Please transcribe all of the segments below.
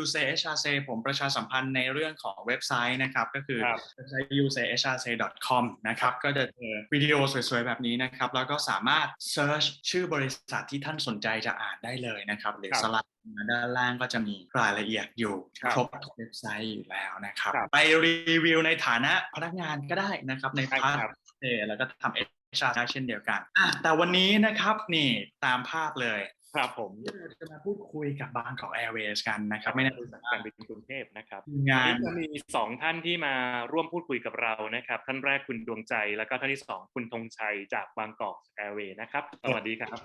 UCHRC ผมประชาสัมพันธ์ในเรื่องของเว็บไซต์นะครับ ก็คือครับเว็บไซต์ uchrc.com นะครับก็จะเจอวิดีโอสวยๆ แบบนี้นะครับ แล้วก็สามารถ search ชื่อบริษัทที่ท่านสนใจจะอ่านได้เลยนะครับ หรือครับสไลด์มาด้านล่างก็จะมีรายละเอียดอยู่ครับครบทุกเว็บไซต์อยู่แล้วนะครับครับ ไปรีวิวในฐานะพนักงานก็ได้นะครับในใช่พาร์ทครับเอแล้วก็ทำเอชาได้เช่นเดียวกันอะแต่วันนี้นะครับนี่ตามภาพเลย ครับผมเราจะมาพูดคุยกับบางของ Airways กันนะครับ ไม่แน่บริษัทการบินกรุงเทพนะครับงานวันนี้จะมีสองท่านที่มาร่วมพูดคุยกับเรานะครับ ท่านแรกคุณดวงใจ แล้วก็ท่านที่สองคุณธงชัยจากบางกอกแอร์เวย์นะครับ สวัสดีครับ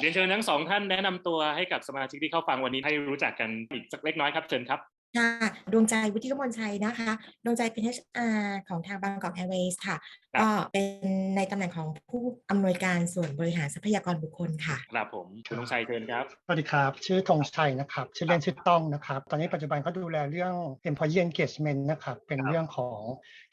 เรียนเชิญทั้งสองท่านแนะนำตัวให้กับสมาชิกที่เข้าฟังวันนี้ให้รู้จักกันอีกสักเล็กน้อยครับเชิญครับ ค่ะดวงใจวุฒิกมลชัยนะคะดวงใจเป็น HR ของทางบางกอกแอร์เวย์ค่ะครับก็เป็นในตำแหน่งของผู้อำนวยการส่วนบริหารทรัพยากรบุคคลค่ะครับผมคุณธงชัยเชิญครับสวัสดีครับ ชื่อธงชัยนะครับ ชื่อเล่นชื่อต้องนะครับ ตอนนี้ปัจจุบันก็ดูแลเรื่อง employee engagement นะครับ เป็นครับเรื่องของ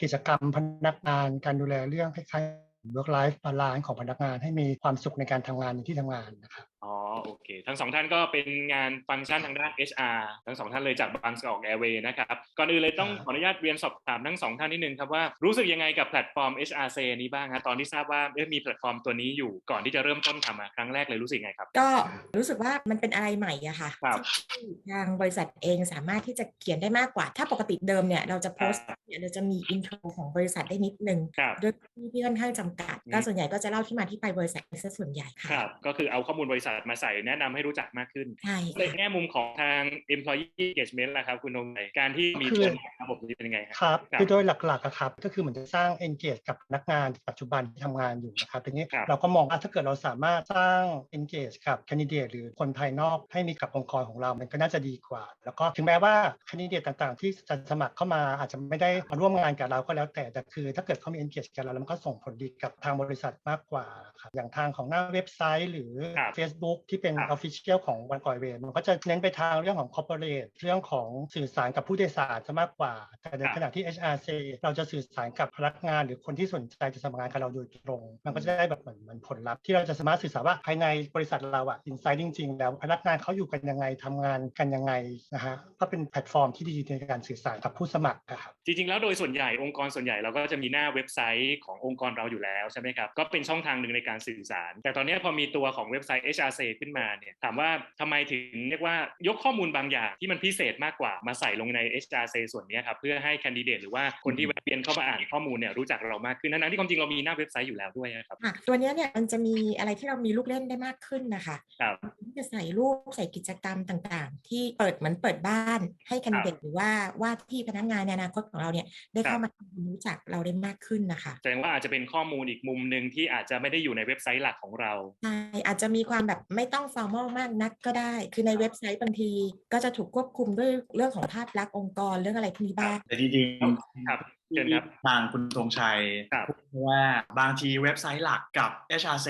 กิจกรรมพนักงาน การดูแลเรื่องคล้ายๆ work life balance ของพนักงานให้มีความสุขในการทำงานในที่ทำงานนะครับ อ๋อโอเค ทั้งสองท่านก็เป็นงานฟังก์ชันทางด้าน HR ทั้งสองท่านเลยจากบางกอกแอร์เวย์นะครับ ก่อนอื่นเลยต้องครับขออนุญาตเรียนสอบถามทั้งสองท่านนิดนึงครับว่ารู้สึกยังไงกับแพลตฟอร์ม HRC นี้บ้างฮะตอนที่ทราบว่าเอ๊ะมีแพลตฟอร์มตัวนี้อยู่ก่อนที่จะเริ่มต้นทำอะครั้งแรกเลยรู้สึกยังไงครับ ก็รู้สึกว่ามันเป็นอะไรใหม่อะค่ะครับที่ทางบริษัทเองสามารถที่จะเขียนได้มากกว่า ถ้าปกติเดิมเนี่ยเราจะโพสต์เนี่ยเราจะมีอินโทรของบริษัทได้นิดนึงครับด้วยที่ที่ค่อนข้างจำกัดอืมก็ส่วนใหญ่ก็จะเล่าที่มาที่ไปบริษัทซะส่วนใหญ่ค่ะครับก็คือเอาข้อมูลบริษัทมาใส่แนะนำให้รู้จักมากขึ้นใช่ในค่ะแง่มุมของทาง employee engagement ล่ะครับ คุณธงชัยการที่มีคือตัวระบบนี้เป็นยังไงฮะครับครับ คือโดยหลักๆอะครับ ก็คือเหมือนจะสร้าง engage กับพนักงานปัจจุบันที่ทำงานอยู่นะครับทีนี้ครับเราก็มองว่าถ้าเกิดเราสามารถสร้าง engage กับ candidate หรือคนภายนอกให้มีกับองค์กรของเรา มันก็น่าจะดีกว่า แล้วก็ถึงแม้ว่า candidate ต่างๆ ที่จะสมัครเข้ามาอาจจะไม่ได้มาร่วมงานกับเราก็แล้วแต่แต่คือ ถ้าเกิดเขามี engage กับเราแล้วมันก็ส่งผลดีกับทางบริษัทมากกว่าครับอย่างทางของหน้าเว็บไซต์ หรือครับ Facebook ที่เป็นครับ official ของวันก่อยเวรมันก็จะเน้นไปทางเรื่องของ corporate เรื่องของสื่อสารกับผู้โดยสารซะมากกว่า แต่ในครับขณะที่ HRC เราจะสื่อสารกับพนักงานหรือคนที่สนใจจะสมัครงานกับเราโดยตรง มันก็จะได้แบบเหมือนเหมือนผลลัพธ์ที่เราจะสามารถสื่อสารว่าภายในบริษัทเราอะอินไซต์จริง ๆ แล้วพนักงานเขาอยู่กันยังไงทำงานกันยังไงนะฮะก็เป็นแพลตฟอร์มที่ดีในการสื่อสารกับผู้สมัครนะครับจริงๆแล้วโดยส่วนใหญ่องค์กรส่วนใหญ่เราก็จะมีหน้าเว็บไซต์ขององค์กรเราอยู่แล้วใช่ไหมครับก็เป็นช่องทางหนึ่งในการสื่อสาร แต่ตอนนี้พอมีตัวของเว็บไซต์ HRC ขึ้นมาเนี่ยถามว่าทำไมถึงเรียกว่ายกข้อมูลบางอย่างที่มันพิเศษมากกว่ามาใส่ลงใน HRC ส่วนนี้ครับเพื่อให้แคนดิเดตหรือว่าคนที่แวะเวียนเข้ามาอ่านข้อมูลเนี่ยรู้จักเรามากขึ้นทั้งๆที่ความจริงเรามีหน้าเว็บไซต์อยู่แล้วด้วยนะครับค่ะตัวเนี้ยเนี่ยมันจะมีอะไรที่เรามีลูกเล่นได้มากขึ้นนะคะครับที่จะใส่รูปใส่กิจกรรมต่างๆ ที่เปิดเหมือนเปิดบ้านให้แคนดิเดตหรือว่าว่าที่พนักงานในอนาคตของเราเนี่ยได้ครัเข้าบมาทำความรู้จักเราได้มากขึ้นนะคะแสดงว่าอาจจะเป็นข้อมูลอีกมุมหนึ่งที่อาจจะไม่ได้อยู่ในเว็บไซต์หลักของเราใช่อาจจะมีความแบบไม่ต้อง formal มากนักก็ได้ คือในเว็บไซต์บางทีก็จะถูกควบคุมด้วยเรื่องของภาพลักษณ์องค์กรเรื่องอะไรพวกนี้บ้างแต่จริงๆครับ เชิญครับทางคุณธงชัยครับพูดว่าบางทีเว็บไซต์หลักกับ HRC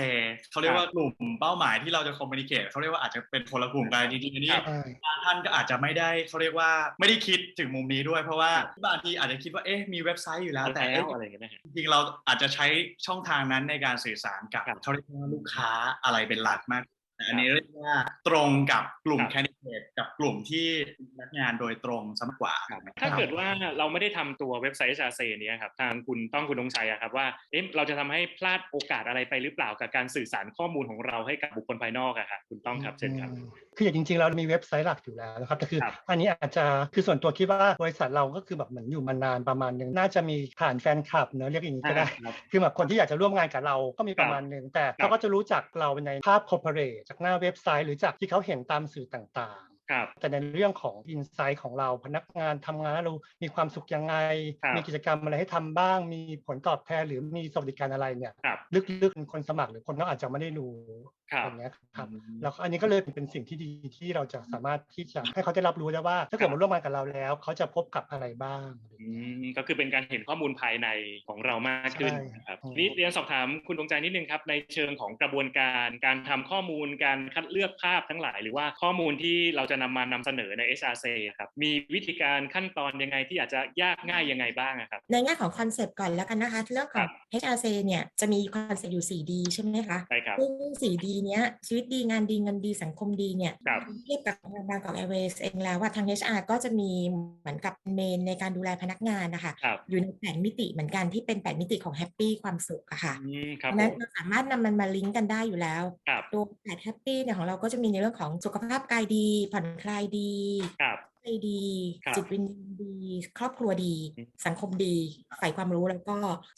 เขาเรียกว่ากลุ่มเป้าหมายที่เราจะคอมมิ n นิเค e เขาเรียกว่าอาจจะเป็นคนละกลุ่มกันจริงๆอันนี้ครับใช่บางท่านก็อาจจะไม่ได้เขาเรียกว่าไม่ได้คิดถึงมุมนี้ด้วย เพราะว่าบางทีอาจจะคิดว่าเอ๊ะมีเว็บไซต์อยู่แล้วแต่แล้เอ๊ะวอะไรอย่างเงี้ยนะฮะจริงๆเราอาจจะใช้ช่องทางนั้นในการสื่อสารกับครับเขาเรียกว่าลูกค้าอะไรเป็นหลักมากแต่อันนี้เรียกว่าตรงกับกลุ่มครับแคนดิ เดตกับกลุ่มที่เป็นพนักงานโดยตรงซะมากกว่าถ้าเกิดว่าเราไม่ได้ทำตัวเว็บไซต์ HRC เนี้ยครับทางคุณต้องคุณธงชัยอะครับว่าเอ๊ะเราจะทำให้พลาดโอกาสอะไรไปหรือเปล่ากับการสื่อสารข้อมูลของเราให้กับบุคคลภายนอกอะครับคุณต้องครับเช่นครับอืมคืออย่างจริงๆเรามีเว็บไซต์หลักอยู่แล้วนะครับแต่คือครับอันนี้อาจจะคือส่วนตัวคิดว่าบริษัทเราก็คือแบบเหมือนอยู่มานานประมาณหนึ่งน่าจะมีฐานแฟนคลับเนอะเรียกอย่างนี้ก็ได้ครับคือแบบคนที่อยากจะร่วมงานกับเราก็มีประมาณหนึ่งแต่ครับเขาก็จะรู้จักเราในภาพคอร์ปอเรทจากหน้าเว็บไซต์หรือจากที่เขาเห็นตามสื่อต่างครับๆแต่ในเรื่องของอินไซต์ของเราพนักงานทำงานแล้วเรามีความสุขยังไงครับมีกิจกรรมอะไรให้ทำบ้าง มีผลตอบแทนหรือมีสวัสดิการอะไรเนี่ยครับลึกๆคนสมัครหรือคนนอกอาจจะไม่ได้รู้ครับ อย่างเงี้ยครับแล้วอันนี้ก็เลยเป็นสิ่งที่ดีที่เราจะสามารถที่จะให้เขาได้รับรู้ได้ว่า ถ้าเกิดมาร่วมงานกับเราแล้ว เขาจะพบกับอะไรบ้างอืมก็คือเป็นการเห็นข้อมูลภายในของเรามากขึ้นใช่นะครับอืมนี่เรียนสอบถามคุณดวงใจนิดนึงครับในเชิงของกระบวนการการทำข้อมูลการคัดเลือกภาพทั้งหลาย หรือว่าข้อมูลที่เราจะนำมานำเสนอใน HRC ครับมีวิธีการขั้นตอนยังไงที่อาจจะยากง่ายยังไงบ้างอะครับในแง่ของคอนเซปต์ก่อนแล้วกันนะคะเรื่องของ HRC เนี่ยจะมีคอนเซปต์อยู่ 4D ใช่ไหมคะใช่ครับซึ่ง 4D เนี้ยชีวิตดีงานดีเงินดีสังคมดีเนี่ยครับเทียบกับทางบางกอกแอร์เวย์เองแล้วว่าทาง HR ก็จะมีเหมือนกับเมนในการดูแลพนักงานนะคะครับอยู่ในแผนมิติเหมือนกันที่เป็นแผนมิติของแฮปปี้ความสุขอะค่ะอืมครับดังผนั้นมเราสามารถนำมันมาลิงก์กันได้อยู่แล้วครับตัวแพทแฮปปี้เนี่ยของเราก็จะมีในเรื่องของสุขภาพกายดี ผ่อนคลายดีครับใจดี ครับจิตวิญญาณดี ครอบครัวดี อืม สังคมดีฝ่ายความรู้แล้วก็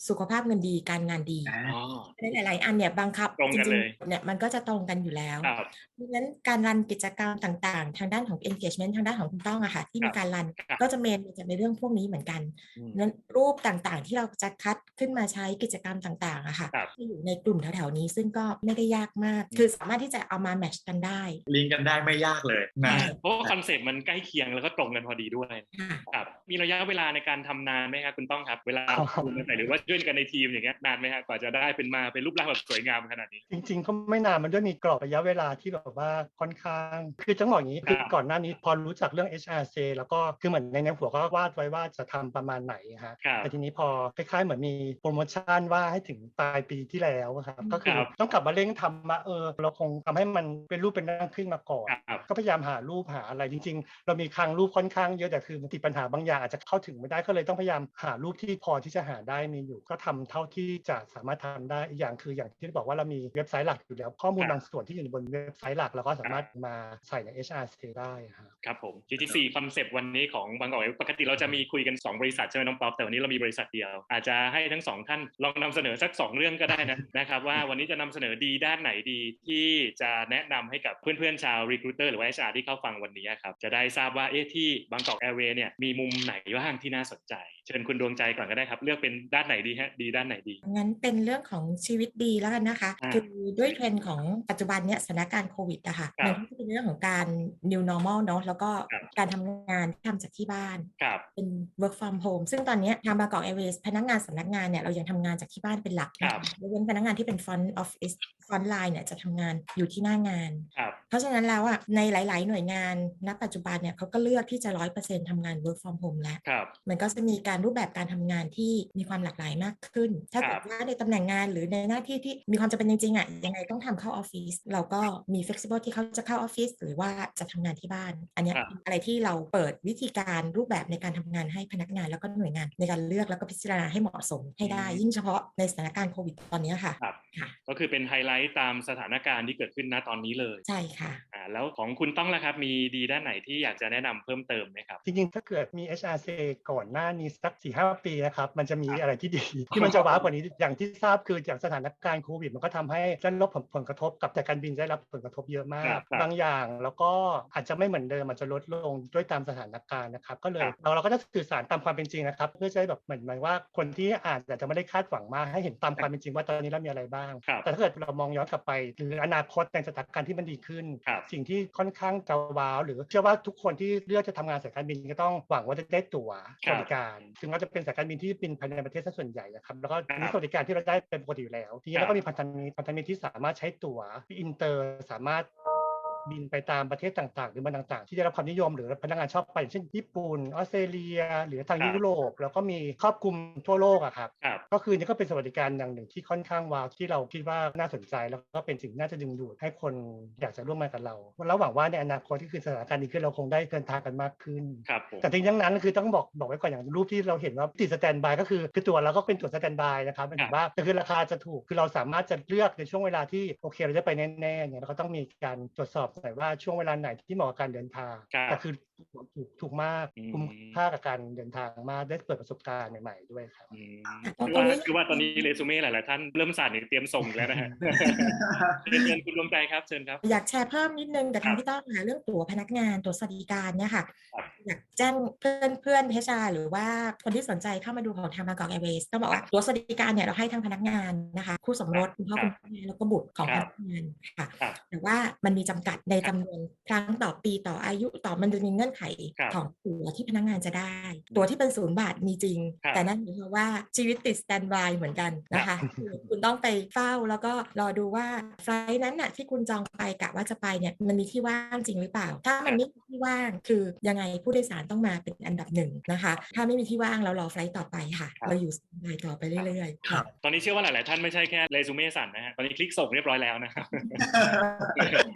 สุขภาพเงินดีการงานดีอ่าอ๋อ ในหลาย ๆ อันเนี่ยบังคับตรงกันจเลริยๆเนี่ยมันก็จะตรงกันอยู่แล้ว ครับ เพราะฉะนั้นการรันกิจกรรมต่างๆ ทางด้านของ engagement ทางด้านของคุณต้องอะค่ะที่ครัมีบการรันครับ ก็จะเมนมาจากในเรื่องพวกนี้เหมือนกัน อืม นั้นรูปต่างๆที่เราจะคัดขึ้นมาใช้กิจกรรมต่างๆอะค่ะครับที่อยู่ในกลุ่มแถวๆนี้ซึ่งก็ไม่ได้ยากมาก อืม คือสามารถที่จะเอามาแมทช์กันได้ ลิงก์กันได้ไม่ยากเลยนะใช่เพราะว่าคอนเซ็ปต์มันใกล้เคียงแล้วก็ตรงกันพอดีด้วยค่ะครับมีระยะเวลาในการทำนานไหมครับคุณต้องครับ เวลาครับคุยกันไปหรือว่าด้วยกันในทีมอย่างเงี้ยนานไหมครับกว่าจะได้เป็นมาเป็นรูปร่างแบบสวยงามขนาดนี้ จริง ๆ ก็ไม่นานมันด้วยมีกรอบระยะเวลาที่แบบว่าค่อนข้าง คือจังหวะนี้คือครับก่อนหน้านี้พอรู้จักเรื่อง HRC แล้วก็คือเหมือนในในหัวก็วาดไว้ว่าจะทำประมาณไหนฮะครับแต่ทีนี้พอคล้ายๆเหมือนมีโปรโมชั่นว่าให้ถึงปลายปีที่แล้วอะครับอืมก็คือครับต้องกลับมาเร่งทำมาเออ เราคงทำให้มันเป็นรูปเป็นร่างขึ้นมาก่อนครับก็พยายามหารูปหาอะไรจริง ๆ เรามีคลังรูปค่อนข้างเยอะแต่คือมันติดปัญหาบางอย่างอาจจะเข้าถึงไม่ได้ก็เลยต้องพยายามหารูปที่พอที่จะหาได้มีอยู่ ก็ทำเท่าที่จะสามารถทำได้อีกอย่างคืออย่างที่บอกว่าเรามีเว็บไซต์หลักอยู่แล้ว ข้อมูลครับบางส่วนที่อยู่บนเว็บไซต์หลักเราก็สามารถมาใส่ใน HRC ได้ครับครับผม GT4 คอนเซปต์วันนี้ของบางกอกปกติเราจะมีคุยกัน 2 บริษัทใช่ไหมน้องป๊อปแต่วันนี้เรามีบริษัทเดียว อาจจะให้ทั้งสองท่านลองนำเสนอสัก 2 เรื่องก็ได้นะนะครับว่าวันนี้จะนำเสนอดีด้านไหนดีที่จะแนะนำให้กับเพื่อนๆชาว Recruiter หรือว่า HR ที่เข้าฟังวันนี้ครับจะได้ทราบว่าเอ๊ะที่บางกอกแอร์เวย์เนี่ยมีมุมไหนบ้างที่น่าสนใจเชิญคุณดวงใจก่อนก็ได้ครับ เลือกเป็นด้านไหนดีฮะดีด้านไหนดีงั้นเป็นเรื่องของชีวิตดีแล้วกันนะคะอ่าคือด้วยเทรนด์ของปัจจุบันเนี่ยสถานการณ์โควิดอะค่ะครับมันก็จะเป็นเรื่องของการ new normal เนาะแล้วก็ครับการทำงานที่ทำจากที่บ้านครับเป็น work from home ซึ่งตอนเนี้ยทางบางกอกแอร์เวย์พนักงานสำนักงานเนี่ยเรายังทำงานจากที่บ้านเป็นหลักครับยกเว้นพนักงานที่เป็น front office front line เนี่ยจะทำงานอยู่ที่หน้างานครับเพราะฉะนั้นแล้วอะในหลาย ๆ หน่วยงานณปัจจุบันเนี่ยเขาก็เลือกที่จะร้อยเปอร์เซ็นต์ทำงาน work from home แล้วครับมันก็จะมีการรูปแบบการทำงานที่มีความหลากหลายมากขึ้น ถ้าครัเกิบดว่าในตำแหน่งงานหรือในหน้าที่ที่มีความจำเป็นจริงๆอะยังไงต้องทำเข้าออฟฟิศเราก็มี flexible ที่เขาจะเข้าออฟฟิศหรือว่าจะทำงานที่บ้าน อันเนี้ยครับเป็นอะไรที่เราเปิดวิธีการรูปแบบในการทำงานให้พนักงาน แล้วก็หน่วยงานในการเลือกแล้วก็พิจารณาให้เหมาะสมให้ได้ ยิ่งเฉพาะในสถานการณ์โควิดตอนเนี้ยค่ะครับค่ะ ก็คือเป็นไฮไลท์ตามสถานการณ์ที่เกิดขึ้นณตอนนี้เลยใช่ค่ะอ่าแล้วของคุณต้องละครับมีดีด้านไหนที่อยากจะแนะนำเพิ่มเติมไหมครับจริงๆถ้าเกิดมี HRC ก่อนหน้านี้สัก4ีหปีนะครับมันจะมีครับอะไรที่ดีที่มันจะว้าวกว่านี้อย่างที่ทราบคือจากสถานการณ์โควิด มันก็ทำให้ได้รับผลผลกระทบกับแต่การบินได้รับผลกระทบเยอะมาครักบครับบางอย่างแล้วก็อาจจะไม่เหมือนเดิมอาจจะลดลงด้วยตามสถานการณ์นะครับ ก็เลยครับเราเราก็จะสื่อสารตามความเป็นจริงนะครับ เพื่อจะให้แบบเหมือนหมายว่าคนที่อาจจะไม่ได้คาดหวังมากให้เห็นตามความเป็นจริงว่าตอนนี้เรามีอะไรบ้างครับแต่ถ้าเกิดเรามองย้อนกลับไปหรืออนาคตในสถานการณ์ที่มันดีขึ้นครับสิ่งที่ค่อนข้างจะว้าวหรือเชื่อว่าทุกคนที่เลือกจะทำงานสายการบินก็ต้องหวังว่าจะได้ตั๋วสครับวัสดิการซึ่งก็จะเป็นสายการบินที่บินภายในประเทศซะส่วนใหญ่นะครับแล้วก็ครับมีสวัสดิการที่เราได้เป็นปกติอยู่แล้ว ทีนี้ครับแล้วก็มีพันธมิตรพันธมิตรที่สามารถใช้ตั๋วอินเตอร์สามารถ บินไปตามประเทศต่าง ๆ หรือเมันต่าง ๆ ที่ได้รับความนิยมหรือพนักงานชอบไปอย่างเช่นญี่ปุ่นออสเตรเลีย หรือทางครับยุโรปแล้วก็มีครอบคลุมทั่วโลกอะครับครับก็คือนี่ก็เป็นสวัสดิการอย่างหนึ่งที่ค่อนข้างว้าวที่เราคิดว่าน่าสนใจ แล้วก็เป็นสิ่งที่น่าจะดึงดูดให้คนอยากจะร่วมงานกับเราเราหวังว่าในอนาคตที่คือสถานการณ์ดีขึ้นเราคงได้เดินทางกันมากขึ้นครับผมแต่ทั้งนั้นคือต้องบอกบอกไว้ก่อนอย่างรูปที่เราเห็นว่าติดสแตนบายก็คือคือตัวเราก็เป็นตัวสแตนบายนะครับหมายถึงว่าแต่คือราคาจะถูกคือเราสามารถจะเลือกในช่วงเวลาที่โอเคเราจะไปแน่ๆเนี่ยเราก็ต้องมีการตรวจสอบหน่อยว่าช่วงเวลาไหนที่เหมาะกับการเดินทางครับแต่คือถูกถูกมากอืมคุ้มค่ากับการเดินทางมากได้เปิดประสบการณ์ใหม่ๆด้วยครับอืมตรงคือว่านี้คือว่าตอนนี้เรซูเม่หลายๆท่านเริ่มสั่นเตรียมส่งอีกแล้วนะฮะเชิญเชิญคุณดวงใจครับเชิญครับ อยากแชร์เพิ่มนิดนึงแต่ครัทางบพี่ต้องหาเรื่องตั๋วพนักงานตั๋วสวัสดิการเนี่ยค่ะครับอยากแจ้งเพื่อนเพื่อนเฮชาหรือว่าคนที่สนใจเข้ามาดูของทางบางกอกแอร์เวย์ต้องบอกว่าตั๋วสวัสดิการเนี่ยเราให้ทั้งพนักงานนะคะ คู่สมรสคุณพ่อครัคุบณแม่แล้วก็บุตรของคพรับนักงานค่ะครับแต่ว่ามันมีจำกัดในจำนวนครั้งต่อปีต่ออายุต่อมันจะมีเงื่อนไขครับของตั๋วที่พนักงานจะได้ ตั๋วที่เป็นศูนย์บาทมีจริงครับแต่นั่นหมายความว่าชีวิตติดสแตนบายเหมือนกันนะคะคือคุณต้องไปเฝ้าแล้วก็รอดูว่าไฟล์นั้นน่ะที่คุณจองไปกะว่าจะไปเนี่ยมันมีที่ว่างจริงหรือเปล่า ถ้ามันไม่มีที่ว่างคือยังไงผู้โดยสารต้องมาเป็นอันดับหนึ่งนะคะ ถ้าไม่มีที่ว่างเรารอไฟล์ต่อไปค่ะครับเราอยู่สแตนบายต่อไปเรื่อยๆครับตอนนี้เชื่อว่าหลาย ๆ ท่านไม่ใช่แค่เรซูเม่สั่นนะฮะตอนนี้คลิกส่งเรียบร้อยแล้วนะครับครับ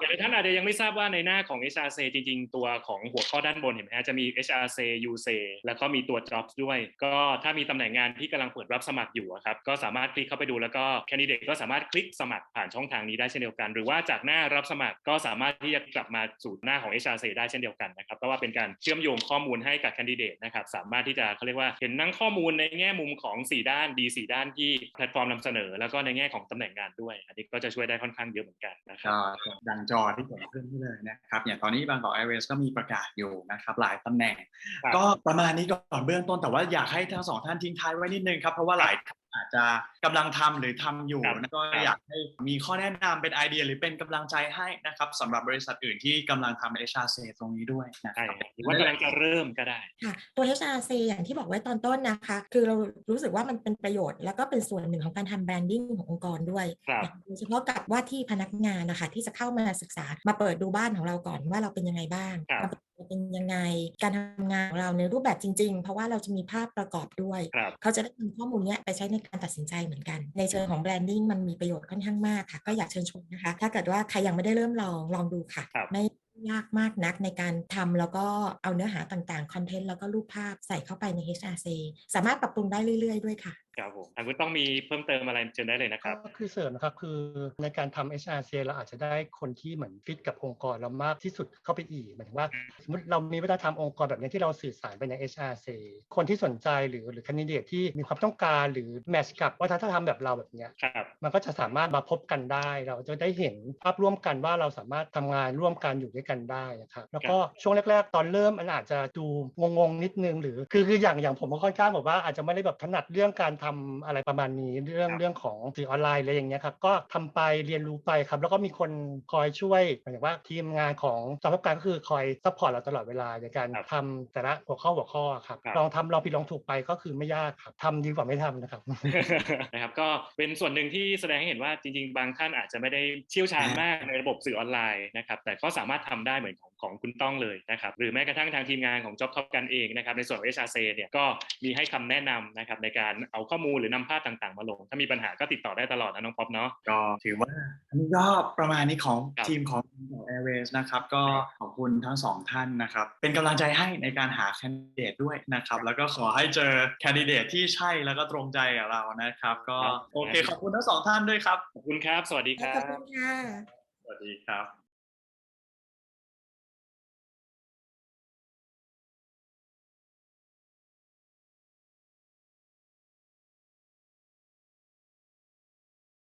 หลายท่านอาจจะยังไม่ทราบว่าในหน้าของ HRC จริง ๆ ตัวของหัวข้อด้านบนเห็นไหมฮะจะมี HRC UC แล้วก็มีตัว Jobs ด้วย ก็ถ้ามีตำแหน่งงานที่กำลังเปิดรับสมัครอยู่อะครับก็สามารถคลิกเข้าไปดูแล้วก็ Candidate ก็สามารถคลิกสมัครผ่านช่องทางนี้ได้เช่นเดียวกัน หรือว่าจากหน้ารับสมัครก็สามารถที่จะกลับมาสู่หน้าของ HRC ได้เช่นเดียวกันนะครับเพราะว่าเป็นการเชื่อมโยงข้อมูลให้กับ Candidate นะครับสามารถที่จะเขาเรียกว่าเห็นนั่งข้อมูลในแง่มุมของ 4 ด้านดี4ด้านที่แพลตฟอร์มนำเสนอ แล้วก็ในแง่ของตำแหน่งงานด้วย อันนี้ก็จะช่วยได้ค่อนข้างเยอะเหมือนกันนะครับก็ดังจอที่ผมขึ้นให้เลยนะครับอย่างตอนนี้บางกอกไอเวสก็มีประกาศอยู่นะครับหลายตำแหน่งครับก็ประมาณนี้ก่อนเบื้องต้นแต่ว่าอยากให้ทั้งสองท่านทิ้งท้ายไว้นิดนึงครับเพราะว่าหลายท่าน อาจจะกำลังทำหรือทำอยู่ครับนะก็อยากให้มีข้อแนะนำเป็นไอเดียหรือเป็นกำลังใจให้นะครับสำหรับบริษัทอื่นที่กำลังทำเอชอาร์เตรงนี้ด้วยนะคใช่รับหรือว่ากำลังจะเริ่มก็ได้ค่ะตัว HRC อย่างที่บอกไว้ตอนต้นนะคะ คือเรารู้สึกว่ามันเป็นประโยชน์ แล้วก็เป็นส่วนหนึ่งของการทำแบรนดิ้งขององค์กรด้วยครับโดยเฉพาะกับว่าที่พนักงานนะคะที่จะเข้ามาศึกษามาเปิดดูบ้านของเราก่อนว่าเราเป็นยังไงบ้างครับ เราเป็นยังไง การทำงานของเราในรูปแบบจริง ๆ เพราะว่าเราจะมีภาพประกอบด้วยครับเขาจะได้นำข้อมูลเนี้ยไปใช้ในการตัดสินใจเหมือนกัน ในเชิงของแบรนดิ้งมันมีประโยชน์ค่อนข้างมากค่ะ ก็อยากเชิญชวนนะคะ ถ้าเกิดว่าใครยังไม่ได้เริ่มลองลองดูค่ะครับไม่ยากมากนักในการทำแล้วก็เอาเนื้อหาต่างๆ คอนเทนต์แล้วก็รูปภาพใส่เข้าไปใน HRC สามารถปรับปรุงได้เรื่อย ๆ ด้วยค่ะ ครับผมทางคุณต้องมีเพิ่มเติมอะไรเชิญได้เลยนะครับ ก็คือเสริมนะครับคือในการทำ HRC เราอาจจะได้คนที่เหมือนฟิตกับองค์กรเรามากที่สุดเข้าไปอีกหมายถึงว่า สมมติเรามีวัฒนธรรมองค์กรแบบนี้ที่เราสื่อสารไปใน HRC คนที่สนใจหรือหรือคนดิเดตที่มีความต้องการหรือแมทช์กับวัฒนธรรมแบบเราแบบเนี้ยครับมันก็จะสามารถมาพบกันได้ เราจะได้เห็นภาพร่วมกันว่าเราสามารถทำงานร่วมกันอยู่ด้วยกันได้นะครับแล้วก็ช่วงแรก ๆ ตอนเริ่มมันอาจจะดูงงๆนิดนึงหรือคือคืออย่างอย่างผมก็ค่อนข้างแบบว่าอาจจะไม่ได้แบบถนัดเรื่องการทำอะไรประมาณนี้เรื่องครับเรื่องของสื่อออนไลน์อะไรอย่างเงี้ยครับก็ทำไปเรียนรู้ไปครับแล้วก็มีคนคอยช่วยหมายถึงว่าทีมงานของสำนักการก็คือคอยซัพพอร์ตเราตลอดเวลาในการครับทำแต่ละหัวข้อหัวข้อครับครับลองทำลองผิดลองถูกไปก็คือไม่ยากครับทำดีกว่าไม่ทำนะครับนะครับก็เป็นส่วนหนึ่งที่แสดงให้เห็นว่าจริง ๆ บางท่านอาจจะไม่ได้เชี่ยวชาญมากในระบบสื่อออนไลน์นะครับแต่ก็สามารถทำได้เหมือนของของคุณต้องเลยนะครับหรือแม้กระทั่งทางทีมงานของ Job Top กันเองนะครับในส่วนของ HRC เนี่ยก็มีให้คำแนะนำนะครับในการเอาข้อมูลหรือนำภาพต่างๆ มาลง ถ้ามีปัญหาก็ติดต่อได้ตลอดนะน้องป๊อปเนาะก็ถือว่าอันนี้ก็ประมาณนี้ของครับทีมของ Airways นะครับก็ขอบคุณทั้งสองท่านนะครับเป็นกำลังใจให้ในการหาแคนดิเดตด้วยนะครับแล้วก็ขอให้เจอแคนดิเดตที่ใช่แล้วก็ตรงใจกับเรานะครับ ก็โอเคขอบคุณทั้งสองท่านด้วยครับขอบคุณครับ สวัสดีคขรัอบบคุณค่ะสวัสดีครับ